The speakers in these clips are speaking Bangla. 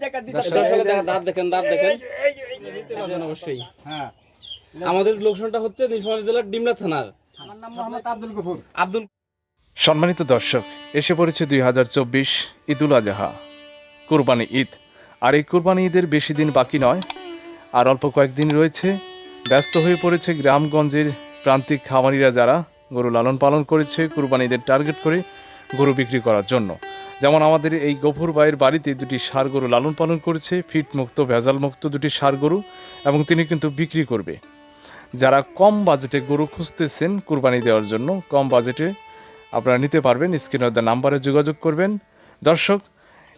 দর্শকের দেখা দাঁত দেখেন দাঁত দেখেন। অবশ্যই। হ্যাঁ। আমাদের লোকেশনটা হচ্ছে নীলফামারী জেলার ডিমলা থানার। আমার নাম মোহাম্মদ আব্দুল গফুর। আব্দুল সম্মানিত দর্শক এসে পড়েছে দুই হাজার চব্বিশ ঈদুল আজহা। কোরবানি ঈদ। আর এই কোরবানি ঈদের বেশি দিন বাকি নয় আর অল্প কয়েকদিন রয়েছে। ব্যস্ত হয়ে পড়েছে গ্রামগঞ্জের প্রান্তিক খামারিরা যারা গরু লালন পালন করেছে কোরবানি ঈদের টার্গেট করে গরু বিক্রি করার জন্য। যেমন আমাদের এই গফুর ভাইয়ের বাড়িতে দুটি সার গরু লালন পালন করেছে ফিট মুক্ত ভেজাল মুক্ত দুটি সার গরু, এবং তিনি কিন্তু বিক্রি করবে। যারা কম বাজেটে গরু খুঁজতেছেন কুরবানি দেওয়ার জন্য, কম বাজেটে আপনারা নিতে পারবেন। স্ক্রিনের দ্য নাম্বারে যোগাযোগ করবেন। দর্শক,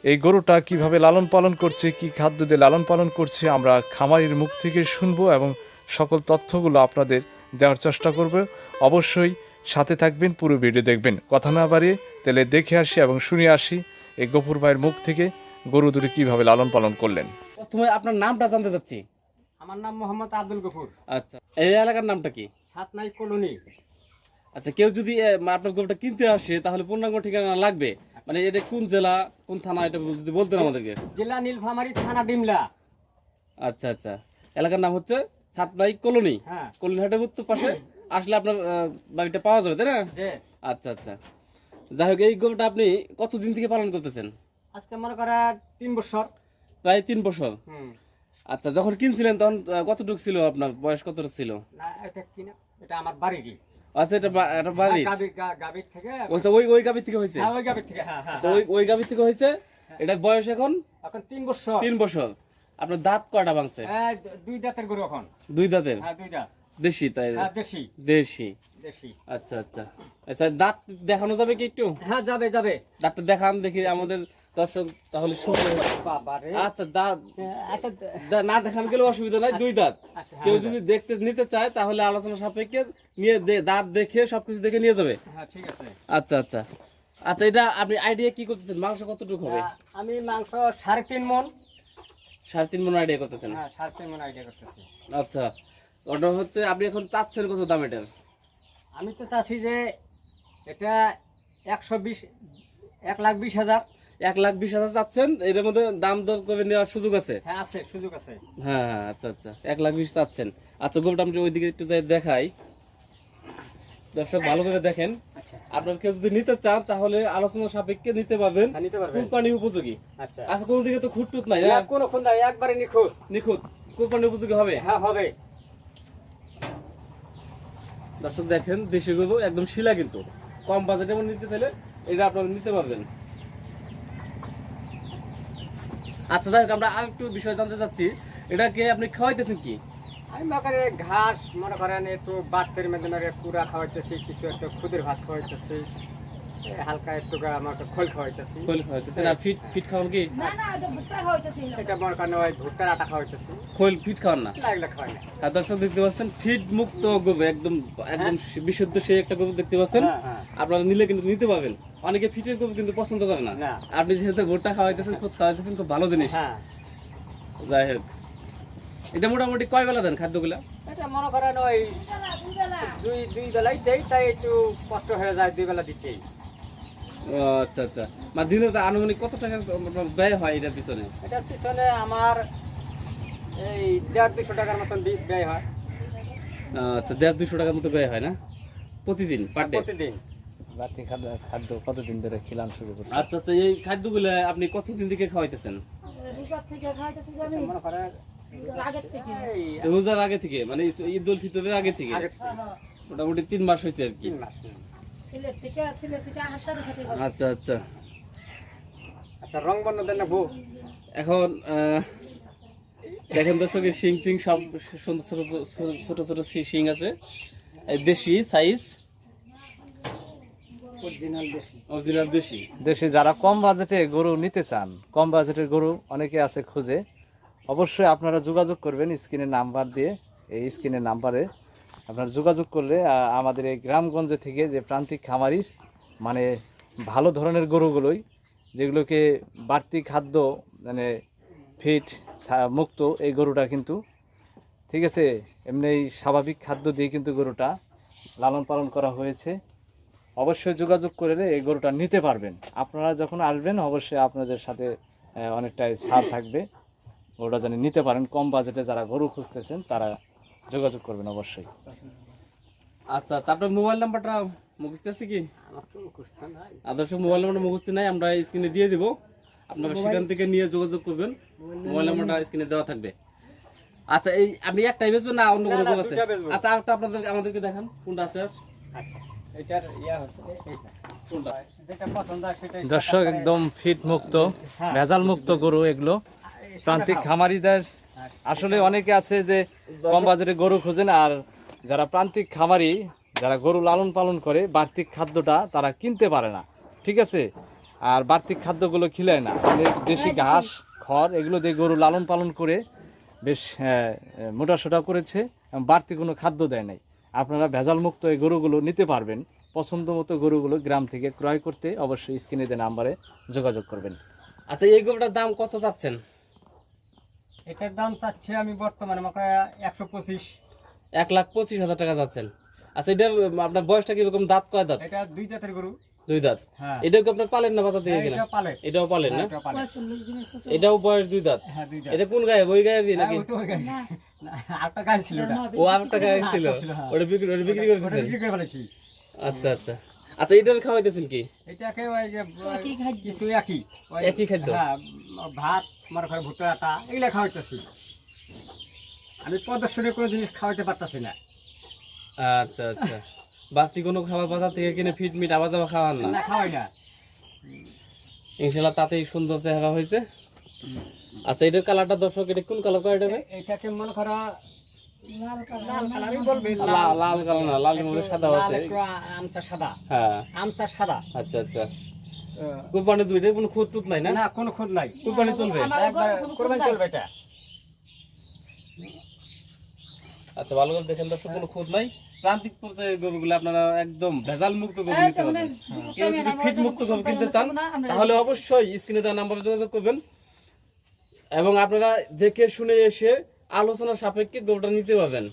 এই গরুটা কীভাবে লালন পালন করছে, কি খাদ্য দিয়ে লালন পালন করছে, আমরা খামারির মুখ থেকে শুনব এবং সকল তথ্যগুলো আপনাদের দেওয়ার চেষ্টা করবে। অবশ্যই সাথে থাকবেন পুরো ভিডিও দেখবেন। কথা না বাড়িয়ে তাহলে দেখে আসি এবং শুনে আসি এই গফুর ভাইয়ের মুখ থেকে গরু দুটি কীভাবে লালন পালন করলেন। প্রথমে আপনার নামটা জানতে চাচ্ছি। আমার নাম মোহাম্মদ আব্দুল গফুর। আচ্ছা এই এলাকার নামটা কি? সাতনাই কলোনি। আচ্ছা কেউ যদি আপনার গরুটা কিনতে আসে তাহলে পূর্ণাঙ্গ ঠিকানা লাগবে? মানে এটা কোন জেলা কোন থানা এটা যদি বলতেন আমাদেরকে। জেলা নীলফামারী থানা ডিমলা। আচ্ছা আচ্ছা। এলাকার নাম হচ্ছে সাতবাই কলোনি। হ্যাঁ। কলোনি হাটের উত্তর পাশে? আসলে আপনার বাড়িটা পাওয়া যাবে তাই না? আচ্ছা আচ্ছা। যাই হোক এই গরুটা আপনি কতদিন থেকে পালন করতেছেন? আজকে মনে করেন তিন বছর। প্রায় তিন বছর? আচ্ছা যখন কিনছিলেন তখন কতটুকু ছিল আপনার? বয়স কতটুকু ছিল? না এটা কি এটা আমার বাড়ি কি আচ্ছা এটা এটা বাড়ি গাবির থেকে। আচ্ছা ওই ওই গাভি থেকে হয়েছে? হ্যাঁ ওই গাবির থেকে হ্যাঁ হ্যাঁ আচ্ছা ওই ওই গাভি থেকে হয়েছে? এটা বয়স এখন? এখন তিন বছর। তিন বছর। আপনার দাঁত কয়টা ভাঙছে? হ্যাঁ, দুই দাঁতের গরু এখন। দুই দাঁতের? হ্যাঁ দুই দাঁত। দেশি তাই? হ্যাঁ দেশি। দেশি। দেশি। আচ্ছা আচ্ছা। আচ্ছা দাঁত দেখানো যাবে কি একটু? হ্যাঁ যাবে যাবে। দাঁতটা দেখান দেখি আমাদের দর্শক তাহলে শুনবে। আচ্ছা দাঁত আচ্ছা না দেখান গেলে অসুবিধা নাই দুই দাঁত। আচ্ছা কেউ হ্যাঁ যদি দেখতে নিতে চায় তাহলে আলোচনা সাপেক্ষে নিয়ে দাঁত দেখে সবকিছু দেখে নিয়ে যাবে। হ্যাঁ ঠিক আছে। আচ্ছা আচ্ছা। আচ্ছা এটা আপনি আইডিয়া কি করতেছেন? মাংস কতটুকু হবে? আমি মাংস সাড়ে তিন মন সাড়ে তিন মন আইডিয়া করতেছেন? হ্যাঁ সাড়ে তিন মন আইডিয়া করতেছি। আচ্ছা। ওটা হচ্ছে আপনি এখন চাচ্ছেন কত দাম এটার? আমি তো চাচ্ছি যে এটা একশো বিশ এক লাখ বিশ হাজার। এক লাখ বিশ হাজার চাচ্ছেন এটার মধ্যে দাম দর করে নেওয়ার সুযোগ আছে? হ্যাঁ আছে সুযোগ আছে। হ্যাঁ হ্যাঁ আচ্ছা আচ্ছা এক লাখ বিশ চাচ্ছেন। আচ্ছা গরুটা আমি ওইদিকে একটু যাই দেখাই। দর্শক ভালো করে দেখেন। আচ্ছা। আপনার কেউ যদি নিতে চান তাহলে আলোচনা সাপেক্ষে নিতে পারবেন। হ্যাঁ কুরবানি উপযোগী। আচ্ছা। আচ্ছা কোনো দিকে তো খুঁটটুট নাই হ্যাঁ? কোনো একবারে নিখুঁত। নিখুঁত। কুরবানি উপযোগী হবে? হ্যাঁ হবে। দর্শক দেখেন, দেশি গরু, একদম শিলা কিন্তু। কম বাজেটে নিতে চাইলে এটা আপনারা নিতে পারবেন। আচ্ছা যাই হোক, আমরা আর একটু বিষয় জানতে চাচ্ছি। এটাকে আপনি খাওয়াইতেছেন কি? আমি মনে করেন ঘাস, মনে করেন একটু বাতের মাধ্যমে কুড়া খাওয়াইতেছি, কিছু একটা খুদের ভাত খাওয়াইতেছি। হালকা একটু আমাকে খোল খাওয়াইতেছি। খোল খাওয়াইতেছেন আর ফিট ফিট খাওয়ান কি? না না ওটা ভুট্টা হইতেছিল এটা মনে ওই ভুট্টার আটা খাওয়াইতেছি। খোল ফিট খাওয়ান না। না এগুলো খাওয়াই না আর দর্শক দেখতে পাচ্ছেন ফিট মুক্ত গরু একদম একদম বিশুদ্ধ সেই একটা গরু দেখতে পাচ্ছেন। হ্যাঁ, হ্যাঁ। আপনারা নিলে কিন্তু নিতে পারবেন। অনেকে ফিটের গরু কিন্তু পছন্দ করে না। না। আপনি যেহেতু ভুট্টা খাওয়াইতেছেন খুব খাওয়াইতেছেন খুব ভালো জিনিস। হ্যাঁ। যাই হোক। এটা মোটামুটি কয় বেলা দেন খাদ্যগুলা? এটা মনে করেন ওই। দুই দুই বেলাই দেই তাই একটু কষ্ট হয়ে যায় দুই বেলা দিতেই। আচ্ছা আচ্ছা। মানে দিনে তো আনুমানিক কত টাকা ব্যয় হয় এটার পিছনে? এটার পিছনে আমার এই দেড় দুশো টাকার মতন ব্যয় হয়। আচ্ছা দেড় দুশো টাকার মতো ব্যয় হয় না? প্রতিদিন পার ডে প্রতিদিন। খাদ্য খাদ্য কতদিন ধরে খিলান শুরু করছে? আচ্ছা আচ্ছা এই খাদ্যগুলো আপনি কতদিন থেকে খাওয়াইতেছেন? রোজার আগে থেকে মানে ঈদ উল ফিতরের আগে থেকে। মোটামুটি তিন মাস হয়েছে আর কি। তিন মাস। আচ্ছা আচ্ছা। আচ্ছা রং বর্ণ দেন না বউ এখন দেখেন দর্শকের শিং টিং সব সুন্দর ছোট ছোট শিং আছে। দেশি সাইজ অরিজিনাল দেশি। দেশে যারা কম বাজেটে গরু নিতে চান কম বাজেটের গরু অনেকে আছে খুঁজে অবশ্যই আপনারা যোগাযোগ করবেন স্ক্রিনের নাম্বার দিয়ে এই স্ক্রিনের নাম্বারে। আপনারা যোগাযোগ করলে আমাদের এই গ্রামগঞ্জ থেকে যে প্রান্তিক খামারির মানে ভালো ধরনের গরুগুলোই, যেগুলোকে বাড়তি খাদ্য মানে ফিট মুক্ত, এই গরুটা কিন্তু, ঠিক আছে এমনি স্বাভাবিক খাদ্য দিয়ে কিন্তু গরুটা লালন পালন করা হয়েছে। অবশ্যই যোগাযোগ করে এই গরুটা নিতে পারবেন। আপনারা যখন আসবেন, অবশ্যই আপনাদের সাথে অনেকটাই ছাড় থাকবে। গরুটা যেন নিতে পারেন। কম বাজেটে যারা গরু খুঁজতেছেন, তারা যোগাযোগ করবেন অবশ্যই। আচ্ছা আচ্ছা আপনার মোবাইল নাম্বারটা মুখস্থ আছে কি? আমার তো আদর্শ মোবাইল নাম্বারটা মুখস্থ নাই আমরা স্ক্রিনে দিয়ে দিব। আপনারা সেখান থেকে নিয়ে যোগাযোগ করবেন। মোবাইল নাম্বারটা স্ক্রিনে দেওয়া থাকবে। আচ্ছা এই আপনি একটাই বেচবেন না অন্য কোনো আছে? আচ্ছা একটা আপনাদের আমাদেরকে দেখান কোনটা আছে? আচ্ছা এটার ইয়া কোনটা? যেটা পছন্দ সেটাই দর্শক একদম ফিট মুক্ত হ্যাঁ। ভেজাল মুক্ত গরু এগুলো। প্রান্তিক খামারিদের আসলে অনেকে আছে যে কম বাজারে গরু খোঁজেন আর যারা প্রান্তিক খামারি যারা গরু লালন পালন করে বাড়তি খাদ্যটা তারা কিনতে পারে না। ঠিক আছে? আর বাড়তি খাদ্যগুলো খিলায় না। অনেক দেশি ঘাস খড় এগুলো দিয়ে গরু লালন পালন করে বেশ মোটা সোটা করেছে এবং বাড়তি কোনো খাদ্য দেয় নাই। আপনারা ভেজাল মুক্ত এই গরুগুলো নিতে পারবেন। পছন্দ মতো গরুগুলো গ্রাম থেকে ক্রয় করতে অবশ্যই স্ক্রিনে দেওয়া নাম্বারে যোগাযোগ করবেন। আচ্ছা এই গরুটার দাম কত চাচ্ছেন? এটার দাম চাচ্ছি আমি বর্তমানে আমাকে একশো পঁচিশ। এক লাখ পঁচিশ হাজার টাকা যাচ্ছেন। আচ্ছা এটা আপনার বয়সটা কীরকম দাঁত কয় দাঁত? এটা দুই জাতের গরু। দুই দাঁত। হ্যাঁ। এটাও কি আপনার পালেন না বাজার থেকে কিনা? এটা পালে এটাও পালেন না? সাথে এটাও বয়স দুই দাঁত। হ্যাঁ এটা কোন গায়ে? ওই গায়ে হ্যাঁ, নাকি? আরেকটা গাড়ি ছিল ওটা। ও একটা গায়ে ছিল? হ্যাঁ। ওটা বিক্রি ওটা বিক্রি বিক্রি করে ফেলেছি। আচ্ছা আচ্ছা। আচ্ছা এটার খাওয়াইতেছেন কি? এটাকে ওই যে। কিছু একই। একই খাদ্য? হ্যাঁ ভাত মনে ঘরে ভুট্টা আটা এগুলা খাওয়াইতেছি। আমি প্রদর্শনী কোনো জিনিস খাওয়াইতে পারতাছি না। আচ্ছা আচ্ছা। বাড়তি কোনো খাবার বাজার থেকে কিনে ফিট মিট আবার যাওয়া খাওয়ান না? না খাওয়াই না। ইনশাল্লাহ তাতেই সুন্দর চেহারা হয়েছে। আচ্ছা এটার কালারটা দর্শক এটা কোন কালার করে এটা ভাই? এটাকে মনে করো লাল লাল না লালের মধ্যে সাদা আছে। আমচা সাদা। হ্যাঁ। আমচা সাদা। আচ্ছা আচ্ছা। কুরবানি দুই এটা কোনো খুঁত টুত নাই না? না কোনো খুদ নাই। কুরবানি চলবে? কোরবানি চলবে এটা। আচ্ছা ভালো করে দেখেন দর্শক কোনো খুঁত নাই। প্রান্তিক পর্যায়ে গরুগুলো আপনারা একদম ভেজাল মুক্ত গরু নিতে মানে পারবেন কেউ যদি ফিট মুক্ত গরু কিনতে চান তাহলে অবশ্যই স্ক্রিনে দেওয়া নাম্বারে যোগাযোগ করবেন। এবং আপনারা দেখে শুনে এসে আলোচনা সাপেক্ষে গরুটা নিতে পারবেন।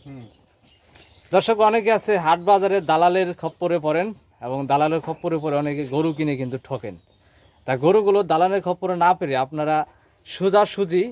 দর্শক অনেকে আছে হাট বাজারে দালালের খপ্পরে পড়েন এবং দালালের খপ্পরে পরে অনেকে গরু কিনে কিন্তু ঠকেন। তা গরুগুলো দালালের খপ্পরে না পেরে আপনারা সোজাসুজি